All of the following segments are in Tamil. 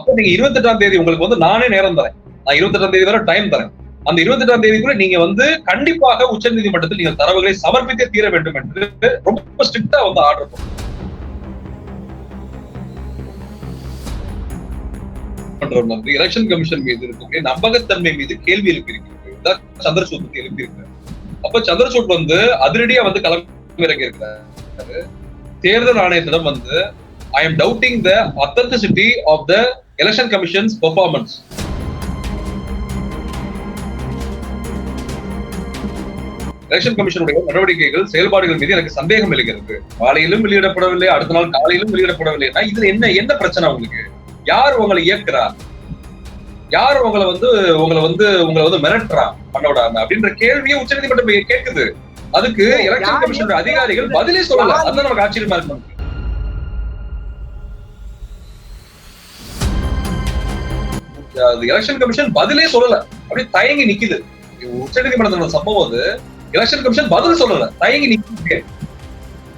அப்போ நீங்க இருபத்தெட்டாம் தேதி உங்களுக்கு வந்து நானே நேரம் தரேன். நான் இருபத்தெட்டாம் தேதி வரை டைம் தரேன். அந்த இருபத்தெட்டாம் தேதிக்குள்ள நீங்க வந்து கண்டிப்பாக உச்ச நீதிமன்றத்தில் நீங்கள் தரவுகளை சமர்ப்பிக்க தீர வேண்டும் என்று ரொம்ப ஸ்ட்ரிக்டா வந்து ஆர்டர் பண்றவங்க வந்து எலெக்ஷன் கமிஷன் மீது இருக்கக்கூடிய நம்பகத்தன்மை மீது கேள்வி எழுப்பியிருக்கிறது சந்திரசூட் வந்து எழுப்பியிருக்கிறார் அப்ப சந்திரசூட் வந்து அதிரடியா வந்து களமிறங்கி இருக்கிறாரு. தேர்தல் ஆணையத்திடம் வந்து I am doubting the authenticity of the election commission's performance election கமிஷனுடைய நடவடிக்கைகள் செயல்பாடுகள் மீது எனக்கு சந்தேகம் எழுகிறது. காலையிலும் வெளியிடப்படவில்லை அடுத்த நாள் காலையிலும் வெளியிடப்படவில்லைன்னா இதுல என்ன என்ன பிரச்சனை உங்களுக்கு? யார் உங்களை இயக்குறா? யார் உங்களை வந்து உங்களை வந்து உங்களை வந்து மிரட்டுறா? பண்ண விடாம அப்படின்ற கேள்வியை உச்சநீதிமன்றம் கேட்குது அதுக்கு எலெக்ஷன் கமிஷனுடைய அதிகாரிகள் பதிலே சொல்லல. அதுதான் நமக்கு ஆச்சரியமா இருக்கு எலெக்ஷன் கமிஷன் பதிலே சொல்லல. அப்படியே தயங்கி நிக்குது. உச்ச உச்சநீதிமன்றத்தோட சம்பவம் அது எலெக்ஷன் கமிஷன் பதில் சொல்லல. தயங்கி நிக்குது.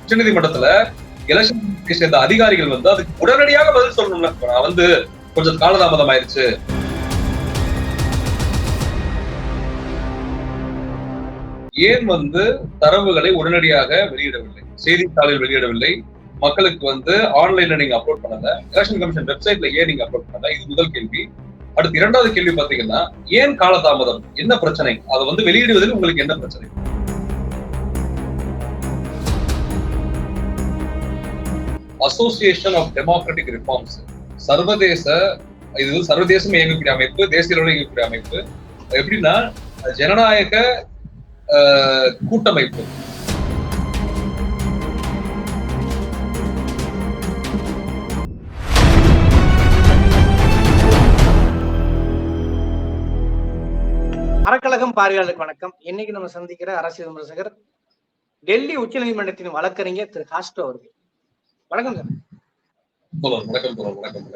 உச்ச நீதிமன்றத்துல எலெக்ஷன் சேர்ந்த அதிகாரிகள் வந்து அதுக்கு உடனடியாக பதில் சொல்லணும்ல நான் வந்து கொஞ்சம் காலதாமதம் ஆயிருச்சு. ஏன் வந்து தரவுகளை உடனடியாக வெளியிடவில்லை? செய்தித்தாளில் வெளியிடவில்லை. மக்களுக்கு வந்து ஆன்லைன்ல நீங்க அப்லோட் பண்ணல. எலெக்ஷன் கமிஷன் வெப்சைட்ல ஏன் நீங்க அப்லோட் பண்ணல? இது முதல் கேள்வி. அடுத்து இரண்டாவது கேள்வி பாத்தீங்கன்னா ஏன் காலதாமதம்? என்ன பிரச்சனை? அதை வந்து வெளியிடுவதில் உங்களுக்கு என்ன பிரச்சனை? அசோசியேஷன் ஆஃப் டெமோக்ராட்டிக் ரிஃபார்ம்ஸ் சர்வதேச இது சர்வதேசம் இயங்கக்கூடிய அமைப்பு தேசிய அளவில் இயங்கக்கூடிய அமைப்பு. எப்படின்னா ஜனநாயக கூட்டமைப்பு. அறக்கழகம் பார்வையாளருக்கு வணக்கம். இன்னைக்கு நம்ம சந்திக்கிற அரசியல் விமர்சகர் டெல்லி உச்சநீதிமன்றத்தின் வழக்கறிஞர் திரு காஸ்டோ அவர்கள். வணக்கம் சார். வணக்கம்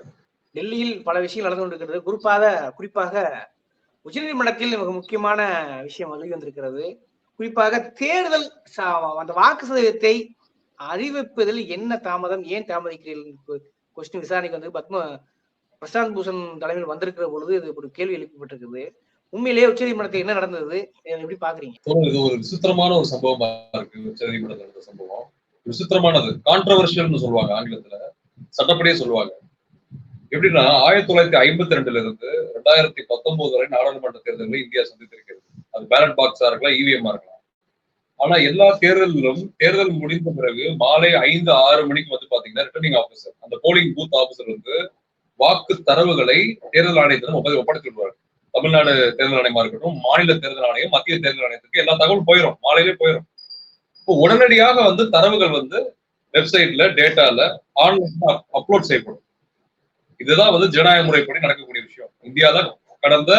டெல்லியில் பல விஷயங்கள் நடந்து கொண்டிருக்கிறது. குறிப்பாக குறிப்பாக உச்சநீதிமன்றத்தில் மிக முக்கியமான விஷயம் வெளி வந்திருக்கிறது. குறிப்பாக தேர்தல் அந்த வாக்கு சதவீதத்தை அறிவிப்பதில் என்ன தாமதம் ஏன் தாமதிக்கிறீர்கள் கொஸ்டின் விசாரணைக்கு வந்து பத்ம பிரசாந்த் பூஷன் தலைமையில் வந்திருக்கிற பொழுது இது ஒரு கேள்வி எழுப்பப்பட்டிருக்குது. உண்மையிலேயே உச்சநீதிமன்றத்தில் என்ன நடந்தது? எப்படி பாக்குறீங்க? இது ஒரு விசித்திரமான ஒரு சம்பவமா இருக்கு. உச்சநீதிமன்றத்தில் நடந்த சம்பவம். விசித்திரமானது. கான்ட்ரவர்ஷியல்னு சொல்லுவாங்க ஆங்கிலத்துல. சட்டப்படியே சொல்லுவாங்க. எப்படின்னா ஆயிரத்தி தொள்ளாயிரத்தி ஐம்பத்தி ரெண்டுல இருந்து ரெண்டாயிரத்தி பத்தொன்பது வரை நாடாளுமன்ற தேர்தலில் இந்தியா சந்தித்திருக்கிறது. அது பேலட் பாக்ஸா இருக்கலாம் இவிஎம்மா இருக்கலாம். ஆனா எல்லா தேர்தலிலும் தேர்தல் முடிந்த பிறகு மாலை ஐந்து ஆறு மணிக்கு வந்து பாத்தீங்கன்னா ரிட்டர்னிங் ஆபீசர் அந்த போலிங் பூத் ஆபீசர் வந்து வாக்கு தரவுகளை தேர்தல் ஆணையத்திடம் ஒப்படைத்து விடுவார்கள் தமிழ்நாடு தேர்தல் ஆணையமா இருக்கட்டும் மாநில தேர்தல் ஆணையம் மத்திய தேர்தல் ஆணையத்துக்கு எல்லா தகவலும் போயிடும் மாலையிலே போயிடும் இப்போ உடனடியாக வந்து தரவுகள் வந்து வெப்சைட்ல டேட்டால ஆன்லைன்ல அப்லோட் செய்யப்படும். இதுதான் வந்து ஜனநாயக முறைப்படி நடக்கக்கூடிய விஷயம். இந்தியால கடந்த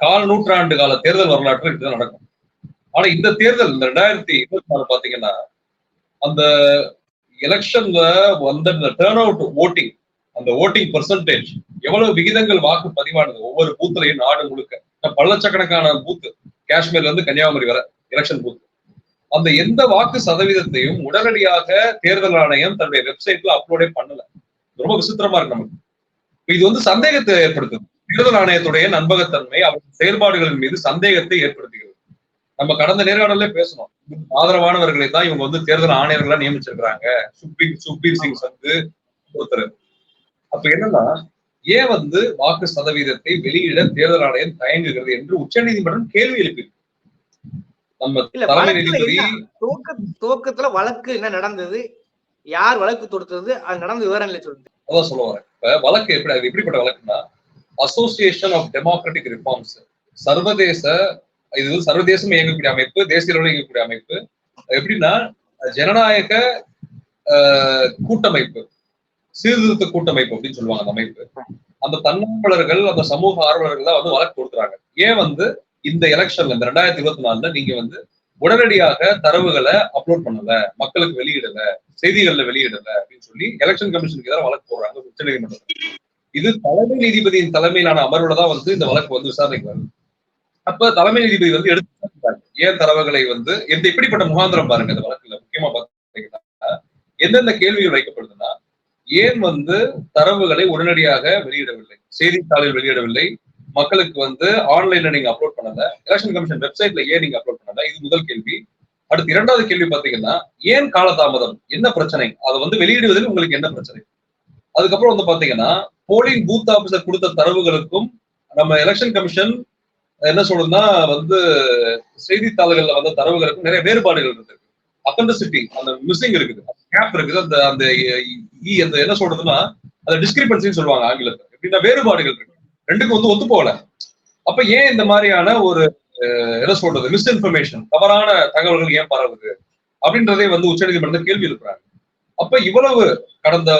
கால் நூற்றாண்டு கால தேர்தல் வரலாற்றில் இதுதான் நடக்கும். ஆனா இந்த தேர்தல் இந்த ரெண்டாயிரத்தி இருபத்தி நாலு பாத்தீங்கன்னா அந்த எலெக்ஷன்ல வந்த இந்த டேர்ன் அவுட் ஓட்டிங் அந்த ஓட்டிங் பெர்சன்டேஜ் எவ்வளவு விகிதங்கள் வாக்கு பதிவானது ஒவ்வொரு பூத்துலையும் நாடு முழுக்க. பல்லட்சக்கணக்கான பூத்து காஷ்மீர்ல இருந்து கன்னியாகுமரி வர எலெக்ஷன் பூத் அந்த எந்த வாக்கு சதவீதத்தையும் உடனடியாக தேர்தல் ஆணையம் தன்னுடைய வெப்சைட்ல அப்லோடே பண்ணல. ரொம்ப விசித்திரமா இருக்கு நமக்கு. இது வந்து சந்தேகத்தை ஏற்படுத்துது. தேர்தல் ஆணையத்துடைய நண்பகத்தன்மை அவர்கள் செயல்பாடுகளின் மீது சந்தேகத்தை ஏற்படுத்துகிறது. நம்ம கடந்த நேர்காணல பேசணும் ஆதரவானவர்களை தான் இவங்க வந்து தேர்தல் ஆணையர்களா நியமிச்சிருக்கிறாங்க. சுப்ரீம் சுப்ரீம் சிங் சந்து ஒருத்தர். அப்ப என்னன்னா ஏன் வந்து வாக்கு சதவீதத்தை வெளியிட தேர்தல் ஆணையம் தயங்குகிறது என்று உச்சநீதிமன்றம் கேள்வி எழுப்பியிருக்கு நம்ம தலைமை நீதிபதி துவக்கத்துல வழக்கு என்ன நடந்தது? யார் வழக்கு தொடுத்தது? அது நடந்த இல்லை சொல்லுங்க. அதான் சொல்ல வரேன். இப்ப வழக்கு எப்படி அது எப்படிப்பட்ட வழக்குன்னா அசோசியேஷன் ஆஃப் டெமோக்ராட்டிக் ரிஃபார்ம்ஸ் சர்வதேச இது சர்வதேசம் இயங்கக்கூடிய அமைப்பு தேசிய அளவில் இயங்கக்கூடிய அமைப்பு. எப்படின்னா ஜனநாயக கூட்டமைப்பு. சீர்திருத்த கூட்டமைப்பு அப்படின்னு சொல்லுவாங்க அந்த அமைப்பு. அந்த தன்னார்வலர்கள் அந்த சமூக ஆர்வலர்கள் தான் வந்து வழக்கு கொடுக்குறாங்க ஏன் வந்து இந்த எலெக்ஷன்ல இந்த ரெண்டாயிரத்தி இருபத்தி நாலுல நீங்க வந்து உடனடியாக தரவுகளை அப்லோட் பண்ணல மக்களுக்கு வெளியிடல செய்திகள்ல வெளியிடல அப்படின்னு சொல்லி எலெக்ஷன் கமிஷனுக்கு எதிராக வழக்கு போடுறாங்க உச்ச நீதிமன்றம் இது தலைமை நீதிபதியின் தலைமையிலான அமர்வுல தான் வந்து இந்த வழக்கு வந்து விசாரணைக்கு வருது. அப்ப தலைமை நீதிபதி வந்து எடுத்து ஏன் தரவுகளை வந்து எந்த எப்படிப்பட்ட முகாந்திரம் பாருங்க இந்த வழக்குல முக்கியமா பாத்தீங்கன்னா எந்தெந்த கேள்விகள் வைக்கப்படுதுன்னா ஏன் வந்து தரவுகளை உடனடியாக வெளியிடவில்லை? செய்தித்தாளில் வெளியிடவில்லை. மக்களுக்கு வந்து ஆன்லைன்ல நீங்க அப்லோட் பண்ணல. எலெக்ஷன் கமிஷன் வெப்சைட்ல ஏன் நீங்க அப்லோட் பண்ணல? இது முதல் கேள்வி. அடுத்து இரண்டாவது கேள்வி பாத்தீங்கன்னா ஏன் காலதாமதம்? என்ன பிரச்சனை? அதை வந்து வெளியிடுவதில் உங்களுக்கு என்ன பிரச்சனை? அதுக்கப்புறம் வந்து பாத்தீங்கன்னா போலிங் பூத் ஆபீசர் கொடுத்த தரவுகளுக்கும் நம்ம எலெக்ஷன் கமிஷன் என்ன சொல்றதுன்னா வந்து செய்தித்தாள்கள்ல வந்த தரவுகளுக்கும் நிறைய வேறுபாடுகள் இருக்கு. அத்தன்டிசிட்டி அந்த மிஸ்ஸிங் இருக்குது. கேப் இருக்குது. அந்த அந்த அந்த என்ன சொல்றதுன்னா அந்த டிஸ்கிரிபன்சின்னு சொல்லுவாங்க ஆங்கிலத்துல. எப்படின்னா வேறுபாடுகள் இருக்கு. ரெண்டுக்கும் வந்து ஒத்து போகல. அப்ப ஏன் இந்த மாதிரியான ஒரு என்ன சொல்றது மிஸ்இன்ஃபர்மேஷன் தவறான தகவல்கள் ஏன் பரவுது? அப்படின்றதே வந்து உச்சநீதிமன்றத்தில் கேள்வி எழுப்புறாங்க. அப்ப இவ்வளவு கடந்த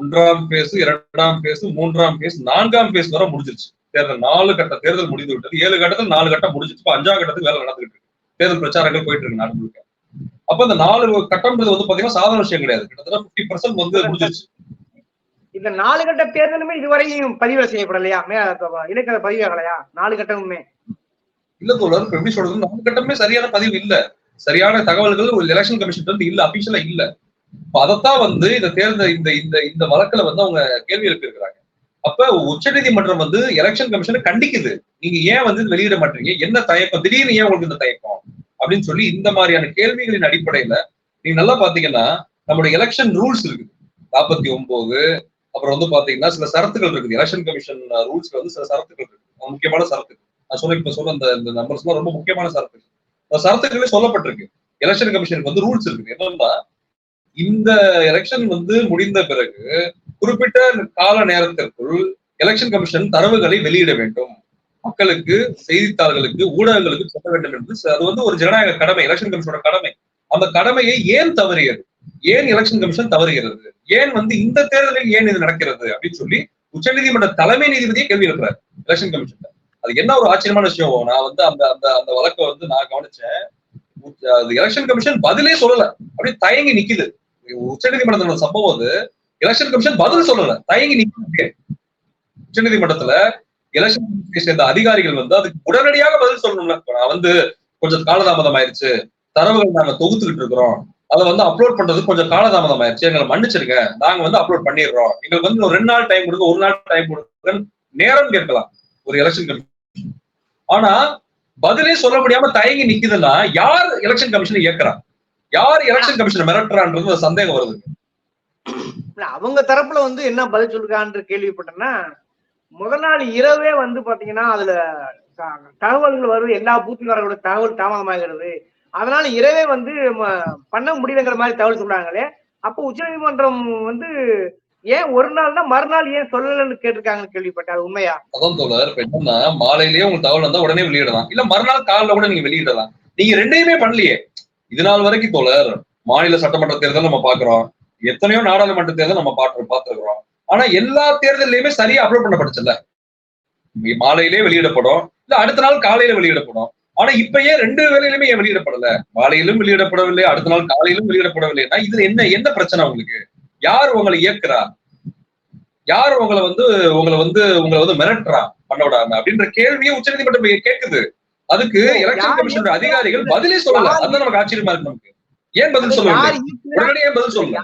ஒன்றாம் பேசு இரண்டாம் பேசு மூன்றாம் பேசு நான்காம் பேசு வரை முடிஞ்சிருச்சு. தேர்தல் நாலு கட்ட தேர்தல் முடிந்து விட்டது. ஏழு கட்டத்தில் நாலு கட்டம் முடிஞ்சிச்சு இப்போ அஞ்சாம் கட்டத்துக்கு வேலை நடந்துகிட்டு இருக்கு. தேர்தல் பிரச்சாரங்கள் போயிட்டு இருக்கு நாடு முழுக்க. அப்ப இந்த நாலு கட்டம்ன்றது வந்து பாத்தீங்கன்னா சாதாரண விஷயம் கிடையாது. கிட்டத்தட்ட பிப்டி பர்சன்ட் வந்து முடிஞ்சிருச்சு. இந்த நாலு கட்ட தேர்தலுமே இதுவரையும் பதிவு செய்யப்படலையா? மே இடைக்கால பதிவாகலையா நாலு கட்டமுமே. இல்ல தோழர் எப்படி சொல்றது? நாலு கட்டமே சரியான பதிவு இல்ல. சரியான தகவல்கள் ஒரு எலெக்ஷன் கமிஷன் வந்து இல்ல அபிஷியலா இல்ல. அதைத்தான் வந்து இந்த தேர்தல் இந்த இந்த இந்த வழக்குல வந்து அவங்க கேள்வி எழுப்பியிருக்கிறாங்க. அப்ப உச்சநீதிமன்றம் வந்து எலெக்ஷன் கமிஷனை கண்டிக்குது. நீங்க ஏன் வந்து வெளியிட மாட்டீங்க? என்ன தயக்கம்? திடீர்னு ஏன் உங்களுக்கு இந்த தயக்கம்? அப்படின்னு சொல்லி இந்த மாதிரியான கேள்விகளின் அடிப்படையில நீங்க நல்லா பாத்தீங்கன்னா நம்மளுடைய எலெக்ஷன் ரூல்ஸ் இருக்குது நாற்பத்தி ஒன்பது அப்புறம் வந்து பாத்தீங்கன்னா சில சரத்துகள் இருக்குது. எலெக்ஷன் கமிஷன் ரூல்ஸ்ல வந்து சில சரத்துகள் இருக்கு. முக்கியமான சரத்து. நான் சொல்ல இப்ப சொல்ல அந்த இந்த நம்பர்ஸ் ரொம்ப முக்கியமான சரத்து அந்த சரத்துகளே சொல்லப்பட்டிருக்கு. எலெக்ஷன் கமிஷனுக்கு வந்து ரூல்ஸ் இருக்குது. என்னன்னா இந்த எலெக்ஷன் வந்து முடிந்த பிறகு குறிப்பிட்ட கால நேரத்திற்குள் எலெக்ஷன் கமிஷன் தரவுகளை வெளியிட வேண்டும். மக்களுக்கு செய்தித்தாள்களுக்கு ஊடகங்களுக்கு சொல்ல வேண்டும் என்று அது வந்து ஒரு ஜனநாயக கடமை எலெக்ஷன் கமிஷனோட கடமை. அந்த கடமையை ஏன் தவறியது? ஏன் எலெக்ஷன் கமிஷன் தவறுகிறது? ஏன் வந்து இந்த தேர்தலில் ஏன் இது நடக்கிறது? அப்படின்னு சொல்லி உச்சநீதிமன்ற தலைமை நீதிபதியை கேள்வி எழுப்புறாரு எலெக்ஷன் கமிஷன் அது என்ன ஒரு ஆச்சரியமான விஷயம்? நான் வந்து அந்த அந்த அந்த வழக்கை வந்து நான் கவனிச்சேன். அது எலெக்ஷன் கமிஷன் பதிலே சொல்லல. அப்படியே தயங்கி நிக்குது. உச்சநீதிமன்றத்தோட சம்பவம் அது. எலெக்ஷன் கமிஷன் பதில் சொல்லல. தயங்கி நிக்குது. உச்சநீதிமன்றத்துல எலெக்ஷன் சேர்ந்த அதிகாரிகள் வந்து அதுக்கு உடனடியாக பதில் சொல்லணும்ல. நான் வந்து கொஞ்சம் காலதாமதம் ஆயிருச்சு. தரவுகள் நாங்க தொகுத்துக்கிட்டு இருக்கிறோம். அதை வந்து அப்லோட் பண்றது கொஞ்சம் காலதாமதம் ஆயிருச்சு. எங்களை மன்னிச்சிருங்க. நாங்க வந்து அப்லோட் பண்ணிடுறோம். எங்களுக்கு வந்து ஒரு ரெண்டு நாள் டைம் கொடுங்க. ஒரு நாள் டைம் கொடுங்க நேரம் கேட்கலாம். ஒரு எலெக்ஷன் கமிஷன் ஆனா பதிலே சொல்ல முடியாம தயங்கி நிக்குதுன்னா யார் எலெக்ஷன் கமிஷன் இயக்குறா யார் எலெக்ஷன் கமிஷனை மிரட்டுறான்றது ஒரு சந்தேகம் வருது. அவங்க தரப்புல வந்து என்ன பதில் சொல்றான்னு கேள்விப்பட்டேன்னா முதல் நாள் இரவே வந்து பாத்தீங்கன்னா அதுல தகவல்கள் வருது. எல்லா பூத்துக்காரர்களோட வரக்கூடிய தகவல் தாமதமாகிறது. அதனால இரவே வந்து பண்ண முடியலங்கிற மாதிரி தகவல் சொல்றாங்களே. அப்போ உச்சநீதிமன்றம் வந்து ஏன் ஒரு நாள்னா மறுநாள் ஏன் சொல்லலன்னு கேட்டிருக்காங்கன்னு கேள்விப்பட்டேன். அது உண்மையா? அதான் தோழர். இப்ப என்னன்னா மாலையிலேயே உங்களுக்கு தகவல் வந்தா உடனே வெளியிடலாம். இல்ல மறுநாள் காலைல கூட நீங்க வெளியிடலாம். நீங்க ரெண்டையுமே பண்ணலையே. இது நாள் வரைக்கும் தோழர் மாநில சட்டமன்ற தேர்தல் நம்ம பாக்குறோம். எத்தனையோ நாடாளுமன்ற தேர்தல் நம்ம பாத்து பாத்துருக்கிறோம். ஆனா எல்லா தேர்தல்லையுமே சரியா அப்லோட் பண்ணப்பட்டுச்சுல்ல. மாலையிலே வெளியிடப்படும். இல்ல அடுத்த நாள் காலையில வெளியிடப்படும். ஆனா இப்ப ஏன் ரெண்டு வேலையிலுமே ஏன் வெளியிடப்படல? மாலையிலும் வெளியிடப்படவில்லை அடுத்த நாள் காலையிலும் வெளியிடப்படவில்லைன்னா இதுல என்ன என்ன பிரச்சனை உங்களுக்கு? யார் உங்களை இயக்குறா? யார் உங்களை வந்து உங்களை வந்து உங்களை வந்து மிரட்டுறா? பண்ண விடாம அப்படின்ற கேள்வியை உச்சநீதிமன்றம் கேக்குது? அதுக்கு எலெக்ஷன் யார் கமிஷன் அதிகாரிகள் பதிலே சொல்லல. அதுதான் நமக்கு ஆச்சரியமா இருக்கு நமக்கு. ஏன் பதில் சொல்லல உடனடியே பதில் சொல்லல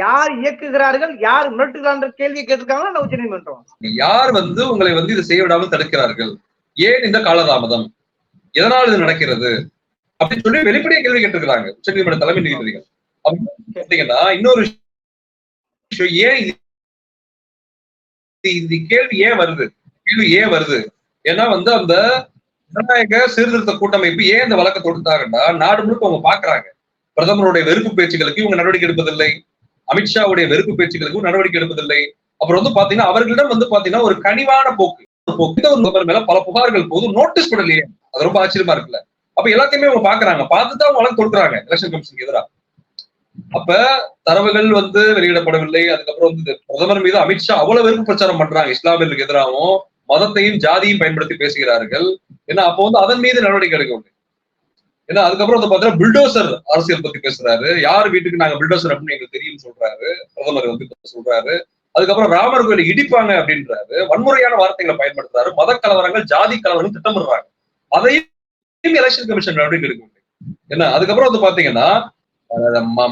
யார் இயக்குகிறார்கள் யார் இயக்குகிறார்கள் யார் மிரட்டுகிறான்ற கேள்வியை கேட்டிருக்காங்களா? உச்ச நீதிமன்றம்? யார் வந்து உங்களை வந்து இதை செய்ய விடாமல் தடுக்கிறார்கள்? ஏன் இந்த காலதாமதம்? எதனால் இது நடக்கிறது? அப்படின்னு சொல்லி வெளிப்படையாக கேள்வி கேட்டிருக்கிறாங்க. உச்சநீதிமன்ற தலைமை நீதிபதிகள். அப்படி இன்னொரு விஷயம் ஏன் இந்த கேள்வி ஏன் வருது? கேள்வி ஏன் வருது? ஏன்னா வந்து அந்த ஜனநாயக சீர்திருத்த கூட்டமைப்பு ஏன் இந்த வழக்கை தொடுத்தாங்கன்னா நாடு முழுக்க அவங்க பாக்குறாங்க பிரதமருடைய வெறுப்பு பேச்சுகளுக்கு இவங்க நடவடிக்கை எடுப்பதில்லை. அமித்ஷாவுடைய வெறுப்பு பேச்சுகளுக்கும் நடவடிக்கை எடுப்பதில்லை. அப்புறம் வந்து பாத்தீங்கன்னா அவர்களிடம் வந்து பாத்தீங்கன்னா ஒரு கனிவான போக்கு. போக்கு. ஒரு மேல பல புகார்கள் போது நோட்டீஸ் பண்ணலையே. அது ரொம்ப ஆச்சரியமா இருக்குல்ல. அப்ப எல்லாத்தையுமே அவங்க பாக்குறாங்க. பார்த்துதான் அவங்க வழக்கு கொடுக்குறாங்க எலெக்ஷன் கமிஷனுக்கு எதிராக அப்ப தரவுகள் வந்து வெளியிடப்படவில்லை. அதுக்கப்புறம் வந்து பிரதமர் மீது அமித்ஷா அவ்வளவு வெறுப்பு பிரச்சாரம் பண்றாங்க. இஸ்லாமியர்களுக்கு எதிராகவும் மதத்தையும் ஜாதியும் பயன்படுத்தி பேசுகிறார்கள். ஏன்னா அப்போ வந்து அதன் மீது நடவடிக்கை எடுக்கவில்லை ஏன்னா அதுக்கப்புறம் வந்து பாத்தீங்கன்னா பில்டோசர் அரசியல் பத்தி பேசுறாரு. யார் வீட்டுக்கு நாங்க பில்டோசர் அப்படின்னு எங்களுக்கு தெரியும் சொல்றாரு. பிரதமர் வந்து சொல்றாரு. அதுக்கப்புறம் ராமர் கோயிலை இடிப்பாங்க அப்படின்றாரு. வன்முறையான வார்த்தைகளை பயன்படுத்துறாரு. மத கலவரங்கள் ஜாதி கலவரங்கள் திட்டமிடுறாங்க. அதையும் எலெக்ஷன் கமிஷன் நடவடிக்கை எடுக்கவில்லை என்ன அதுக்கப்புறம் வந்து பாத்தீங்கன்னா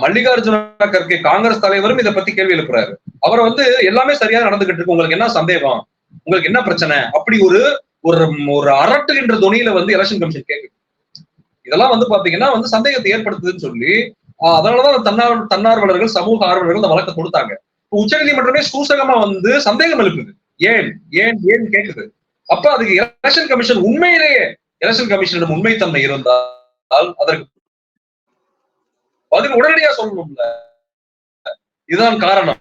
மல்லிகார்ஜுன கர்கே காங்கிரஸ் தலைவரும் இதை பத்தி கேள்வி எழுப்புறாரு. அவர் வந்து எல்லாமே சரியா நடந்துகிட்டு இருக்கு. உங்களுக்கு என்ன சந்தேகம்? உங்களுக்கு என்ன பிரச்சனை? அப்படி ஒரு ஒரு ஒரு அரட்டுகின்ற துணியில வந்து எலெக்ஷன் கமிஷன் கேக்குது. இதெல்லாம் வந்து பாத்தீங்கன்னா வந்து சந்தேகத்தை ஏற்படுத்துதுன்னு சொல்லி அதனாலதான் தன்னார் தன்னார்வலர்கள் சமூக ஆர்வலர்கள் இந்த வழக்கை கொடுத்தாங்க. உச்ச நீதிமன்றமே சூசகமா வந்து சந்தேகம் எழுப்புது. ஏன்? ஏன்? ஏன் கேக்குது? அப்ப அதுக்கு எலெக்ஷன் கமிஷன் உண்மையிலேயே எலெக்ஷன் கமிஷனிடம் உண்மைத்தன்மை இருந்தால் அதற்கு பதில் உடனடியா சொல்லணும்ல. இதுதான் காரணம்.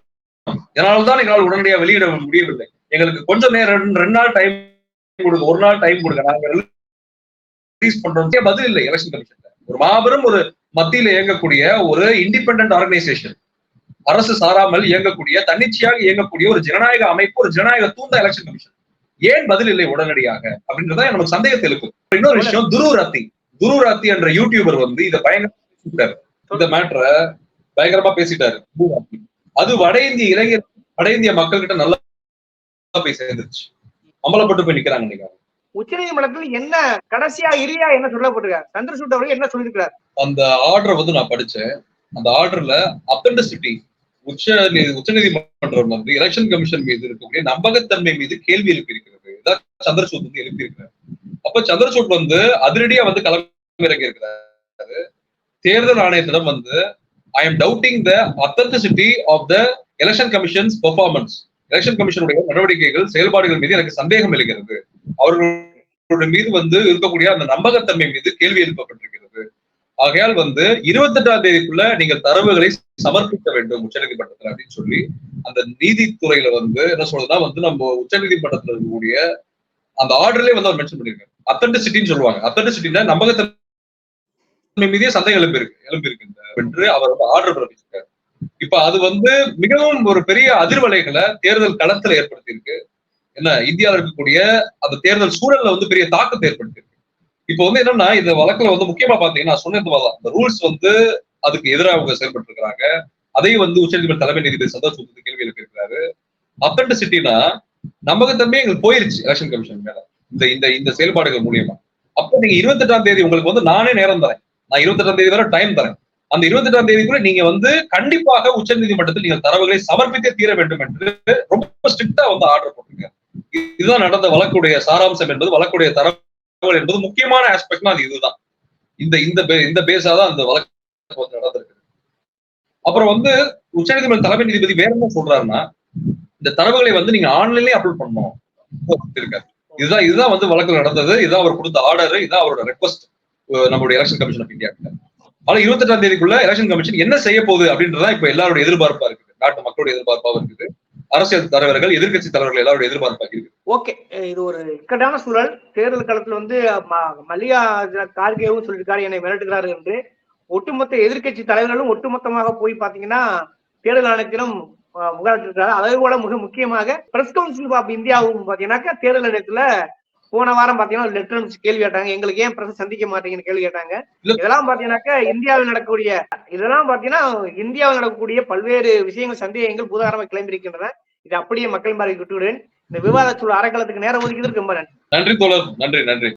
இதனால்தான் எங்களால் உடனடியா வெளியிட முடியவில்லை. எங்களுக்கு கொஞ்சம் நேரம் ரெண்டு- ரெண்டு நாள் டைம் கொடுங்க ஒரு நாள் டைம் கொடுங்க. நாங்க ரிலீஸ் பண்றோம் பதில் இல்லை எலெக்ஷன் கமிஷன்ல ஒரு மாபெரும் ஒரு மத்தியில இயங்கக்கூடிய ஒரு இண்டிபெண்டன்ட் ஆர்கனைசேஷன் அரசு சாராமல் இயங்கக்கூடிய தன்னிச்சையாக இயங்கக்கூடிய ஒரு ஜனநாயக அமைப்பு ஒரு ஜனநாயக தூண்ட எலெக்ஷன் கமிஷன் ஏன் பதில் இல்லை உடனடியாக? அப்படின்றத நமக்கு சந்தேகத்தை இருக்கும் இன்னொரு விஷயம் துரு ராத்தி. துரு ராத்தி என்ற யூடியூபர் வந்து இதை பயங்கரமா இந்த மேட்டரை பயங்கரமா பேசிட்டாரு அது வட இந்திய இளைஞர் வட இந்திய மக்கள் கிட்ட நல்லா போய் சேர்ந்துருச்சு அமலப்பட்டு போய் நிக்கிறாங்க உச்ச உச்சநீதிமன்றத்தில் என்ன கடைசியா இறுதியா என்ன சொல்லப்பட்டிருக்காரு சந்திரசூட் அவர்கள் என்ன சொல்லியிருக்கிறார்? அந்த ஆர்டர் வந்து நான் படிச்சேன். அந்த ஆர்டர்ல அத்தன்டிசிட்டி உச்ச உச்ச நீதிமன்றம் வந்து எலெக்ஷன் கமிஷன் மீது இருக்கக்கூடிய நம்பகத்தன்மை மீது கேள்வி எழுப்பியிருக்கிறது. இதான் சந்திரசூட் வந்து எழுப்பியிருக்கிறார். அப்ப சந்திரசூட் வந்து அதிரடியா வந்து களமிறங்கி இருக்கிறாரு. தேர்தல் ஆணையத்திடம் வந்து I am doubting the authenticity of the election commission's performance election கமிஷனுடைய நடவடிக்கைகள் செயல்பாடுகள் மீது எனக்கு சந்தேகம் எழுகிறது. அவர்களுடைய மீது வந்து இருக்கக்கூடிய அந்த நம்பகத்தன்மை மீது கேள்வி எழுப்பப்பட்டிருக்கிறது. ஆகையால் வந்து இருபத்தி எட்டாம் தேதிக்குள்ள நீங்கள் தரவுகளை சமர்ப்பிக்க வேண்டும் உச்சநீதிமன்றத்தில் அப்படின்னு சொல்லி அந்த நீதித்துறையில வந்து என்ன சொல்றதுன்னா வந்து நம்ம உச்சநீதிமன்றத்தில் இருக்கக்கூடிய அந்த ஆர்டர்லயே வந்து அவர் மென்ஷன் பண்ணிருக்காரு அத்தன்டிசிட்டின்னு சொல்லுவாங்க. அத்தன்டிசிட்டின்னா நம்பகத்தன்மை மீதே சந்தேகம் எழுப்பியிருக்கு எழுப்பியிருக்கின்ற என்று அவர் வந்து ஆர்டர் பிறப்பிச்சிருக்காரு. இப்ப அது வந்து மிகவும் ஒரு பெரிய அதிர்வலைகளை தேர்தல் களத்துல ஏற்படுத்தியிருக்கு. என்ன இந்தியாவில் இருக்கக்கூடிய அந்த தேர்தல் சூழல்ல வந்து பெரிய தாக்கத்தை ஏற்படுத்தியிருக்கு. இப்போ வந்து என்னன்னா இந்த வழக்குல வந்து முக்கியமா பாத்தீங்கன்னா நான் சொன்னது இந்த ரூல்ஸ் வந்து அதுக்கு எதிராக அவங்க செயல்பட்டு இருக்கிறாங்க அதையும் வந்து உச்சநீதிமன்ற தலைமை நீதிபதி சந்தோஷ் வந்து கேள்வி எழுப்பியிருக்கிறாரு அத்தன்டிசிட்டினா தம்பி எங்களுக்கு போயிருச்சு எலெக்ஷன் கமிஷன் மேல. இந்த இந்த இந்த செயல்பாடுகள் மூலியமா. அப்ப நீங்க இருபத்தெட்டாம் தேதி உங்களுக்கு வந்து நானே நேரம் தரேன். நான் இருபத்தெட்டாம் தேதி வரை டைம் தரேன். அந்த இருபத்தெட்டாம் தேதிக்குள்ள நீங்க வந்து கண்டிப்பாக உச்சநீதிமன்றத்தில் நீங்கள் தரவுகளை சமர்ப்பித்தே தீர வேண்டும் என்று ரொம்ப ஸ்ட்ரிக்டா வந்து ஆர்டர் போட்டுருங்க இதுதான் நடந்த வழக்குடைய சாராம்சம் என்பது வழக்குடைய தரவுகள் என்பது முக்கியமான ஆஸ்பெக்ட்னா அது இதுதான். இந்த இந்த பே- இந்த பேஸா தான் அந்த வழக்கு வந்து நடந்திருக்கு. அப்புறம் வந்து உச்சநீதிமன்ற தலைமை நீதிபதி வேற என்ன சொல்றாருன்னா இந்த தரவுகளை வந்து நீங்க ஆன்லைன்லயே அப்லோட் பண்ணணும். இருக்காரு இதுதான் இதுதான் வந்து வழக்கு நடந்தது. இதுதான் அவர் கொடுத்த ஆர்டர் இதுதான் அவரோட ரெக்வஸ்ட் நம்மளுடைய எலெக்ஷன் கமிஷன் ஆஃப் இந்தியா ஆனா இருபத்தெட்டாம் தேதிக்குள்ள எலெக்ஷன் கமிஷன் என்ன செய்ய போகுது அப்படின்றதான் இப்ப எல்லாருடைய எதிர்பார்ப்பா இருக்குது. நாட்டு மக்களுடைய எதிர்பார்ப்பாக இருக்குது. அரசியல் தலைவர்கள் எதிர்க்கட்சி தலைவர்கள் எல்லாருடைய எதிர்பார்ப்பா இருக்குது. ஓகே. இது ஒரு இக்கட்டான சூழல். தேர்தல் காலத்துல வந்து ம- கார்கேவும் சொல்லியிருக்காரு என்னை மிரட்டுகிறாரு என்று. ஒட்டுமொத்த எதிர்க்கட்சி தலைவர்களும் ஒட்டுமொத்தமாக போய் பாத்தீங்கன்னா தேர்தல் ஆணையத்திலும் அஹ், முகாமிட்டிருக்காரு அதே போல மிக முக்கியமாக பிரஸ் கவுன்சில் ஆஃப் இந்தியாவும் பாத்தீங்கன்னாக்கா தேர்தல் ஆணையத்துல போன வாரம் பாத்தீங்கன்னா லெட்டர் அனுப்பிச்சு கேள்வி கேட்டாங்க. எங்களுக்கு ஏன் பிரஸ் சந்திக்க மாட்டீங்கன்னு கேள்வி கேட்டாங்க. இதெல்லாம் பாத்தீங்கன்னாக்கா இந்தியாவில் நடக்கக்கூடிய இதெல்லாம் பாத்தீங்கன்னா இந்தியாவில் நடக்கக்கூடிய பல்வேறு விஷயங்கள் சந்தேகங்கள் பூதாரமாக கிளம்பியிருக்கின்றன. இது அப்படியே மக்கள் மாதிரி விட்டுவிடுவேன். இந்த விவாத சூழல் அறக்களத்துக்கு நேரம் ஒதுக்கியதற்கு ரொம்ப நன்றி நன்றி தோழர். நன்றி நன்றி.